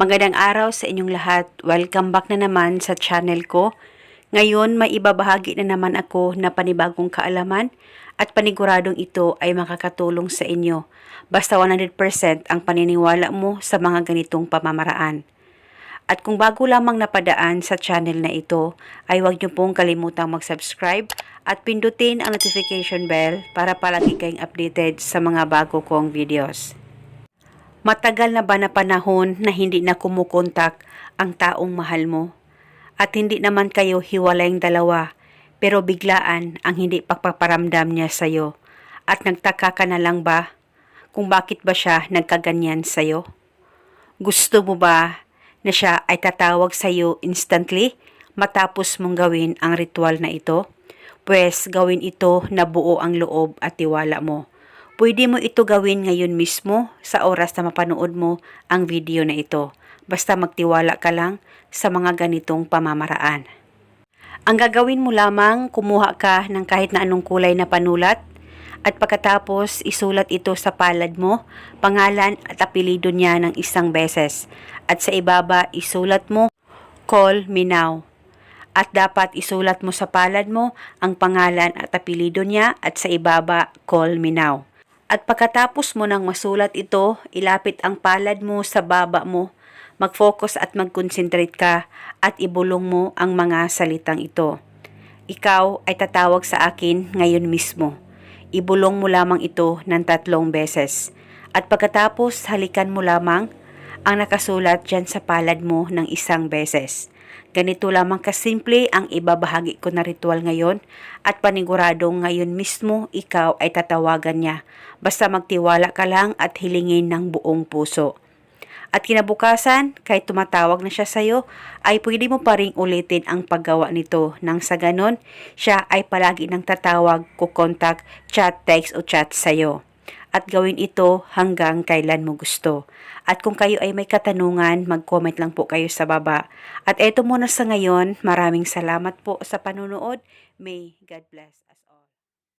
Magandang araw sa inyong lahat. Welcome back na naman sa channel ko. Ngayon, may ibabahagi na naman ako na panibagong kaalaman at paniguradong ito ay makakatulong sa inyo. Basta 100% ang paniniwala mo sa mga ganitong pamamaraan. At kung bago lamang napadaan sa channel na ito, ay huwag niyo pong kalimutang mag-subscribe at pindutin ang notification bell para palagi kayong updated sa mga bago kong videos. Matagal na ba na panahon na hindi na kumukontak ang taong mahal mo? At hindi naman kayo hiwalayang dalawa, pero biglaan ang hindi pagpaparamdam niya sa'yo. At nagtaka ka na lang ba kung bakit ba siya nagkaganyan sa'yo? Gusto mo ba na siya ay tatawag sa'yo instantly matapos mong gawin ang ritual na ito? Pwes gawin ito na buo ang loob at tiwala mo. Pwede mo ito gawin ngayon mismo sa oras na mapanood mo ang video na ito. Basta magtiwala ka lang sa mga ganitong pamamaraan. Ang gagawin mo lamang, kumuha ka ng kahit na anong kulay na panulat at pagkatapos isulat ito sa palad mo, pangalan at apelido niya ng isang beses. At sa ibaba isulat mo, call me now. At dapat isulat mo sa palad mo ang pangalan at apelido niya at sa ibaba, call me now. At pagkatapos mo nang masulat ito, ilapit ang palad mo sa baba mo, mag-focus at mag-concentrate ka at ibulong mo ang mga salitang ito. Ikaw ay tatawag sa akin ngayon mismo. Ibulong mo lamang ito ng tatlong beses. At pagkatapos halikan mo lamang ang nakasulat dyan sa palad mo ng isang beses. Ganito lamang kasimple ang ibabahagi ko na ritual ngayon at paniguradong ngayon mismo ikaw ay tatawagan niya. Basta magtiwala ka lang at hilingin ng buong puso. At kinabukasan, kahit tumatawag na siya sa'yo, ay pwede mo pa ring ulitin ang paggawa nito nang sa ganon, siya ay palagi nang tatawag, kukontak, chat, text o chat sa'yo. At gawin ito hanggang kailan mo gusto. At kung kayo ay may katanungan, mag-comment lang po kayo sa baba. At eto muna sa ngayon, maraming salamat po sa panunood. May God bless us.